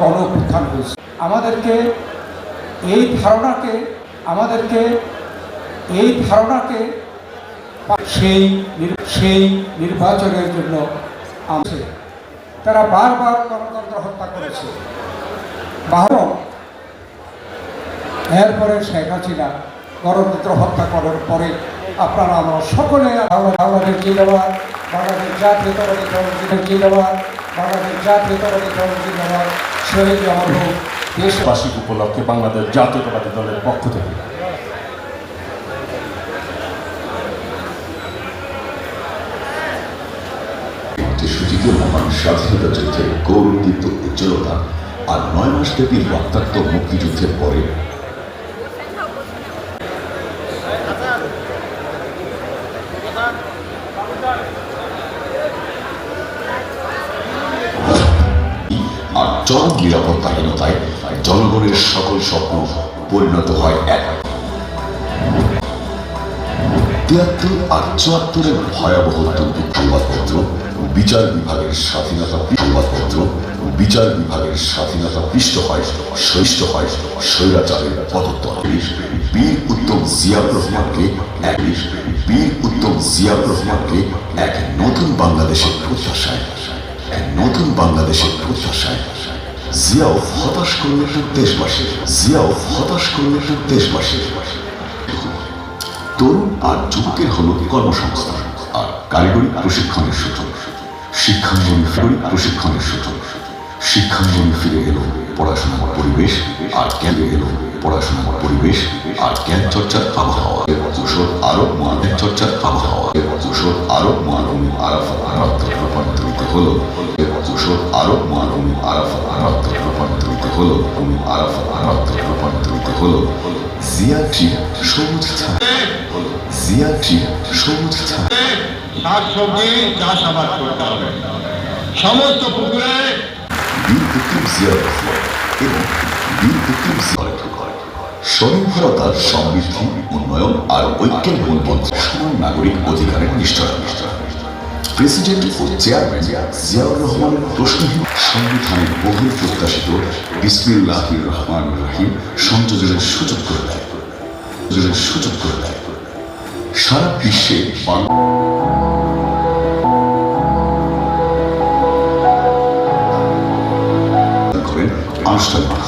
গণ উত্থান হয়েছে। আমাদেরকে এই ধারণাকে, আমাদেরকে এই ধারণাকে সেই সেই নির্বাচনের জন্য আছে তারা বারবার গণতন্ত্র হত্যা করেছে। এরপরে শেখ হাসিনা গণতন্ত্র হত্যা করার পরে আপনারা আমরা সকলে বাংলা- বাংলাদেশ জিন্দাবাদ, বাংলাদেশ জাতীয়তাবাদী দল জিন্দাবাদ, বাংলাদেশ জাতীয়তাবাদী দল জিন্দাবাদ। শহীদ আমার হোক দেশ উপলক্ষে বাংলাদেশ জাতীয়তাবাদী দলের পক্ষ থেকে? সুযোগীয়মান স্বাধীনতা যুদ্ধের গৌরবদীপ্ত উজ্জ্বলতা আর নয় মাস ব্যাপী রক্তাক্ত মুক্তিযুদ্ধের পরে। আর চরম নিরাপত্তাহীনতায় জনগণের সকল স্বপ্ন পরিণত হয় এক। তিয়াত্তর আর চুয়াত্তরের ভয়াবহ দুর্ভিক্ষ সংবাদপত্র, বিচার বিভাগের স্বাধীনতা সংবাদপত্র, বিচার বিভাগের স্বাধীনতা পিষ্ট হয় সহিষ্ঠ হয়, স্বৈরাচারের পদত্তর বীর উত্তম জিয়াউর রহমানকে এক বীর উত্তম জিয়াউর রহমানকে এক নতুন বাংলাদেশের প্রত্যাশায়। এক নতুন বাংলাদেশের প্রত্যাশায়। জিয়াও হতাশ করলে দেশবাসী। জিয়াও হতাশ করলে দেশবাসী। তরুণ আর যুবকের হলো কর্মসংস্থান আর কারিগরি প্রশিক্ষণের সুযোগ। শিক্ষাঙ্গনে প্রশিক্ষণের সুযোগ। শিক্ষাঙ্গনে ফিরে এলো পড়াশোনার পরিবেশ আর জ্ঞানে এলো পড়াশোনার পরিবেশ আর জ্ঞান চর্চার আবহাওয়া। যশোর আরও মানবিক চর্চার আবহাওয়া। যশোর আরও মানবী আরাফাত প্রাপ্ত রূপান্তরিত হলো। যশোর আরও মানবী আরাফাত প্রাপ্ত রূপান্তরিত হলো। আরাফাত প্রাপ্ত রূপান্তরিত হলো। জিয়াটি সবুজ ছায়া। জিয়াটি সবুজ ছায়া। শাক চাষাবাদ করতে হবে। সমস্ত পুকুরে উত্তম জিয়া। এবং উত্তম জিয়া। স্বনির্ভরতা সমৃদ্ধি উন্নয়ন আর ঐক্যের মূলমন্ত্র সমান নাগরিক অধিকারের নিশ্চয়তা। প্রেসিডেন্ট ও চেয়ারম্যান জিয়াউর রহমানের প্রশ্নহীন সংবিধানের বহুল প্রত্যাশিত বিসমিল্লাহ রহমান রহিম সংযোজনের সুযোগ করে দেয়। সুযোগ করে দেয়। সারা বিশ্বে বাংলা আনুষ্ঠানিক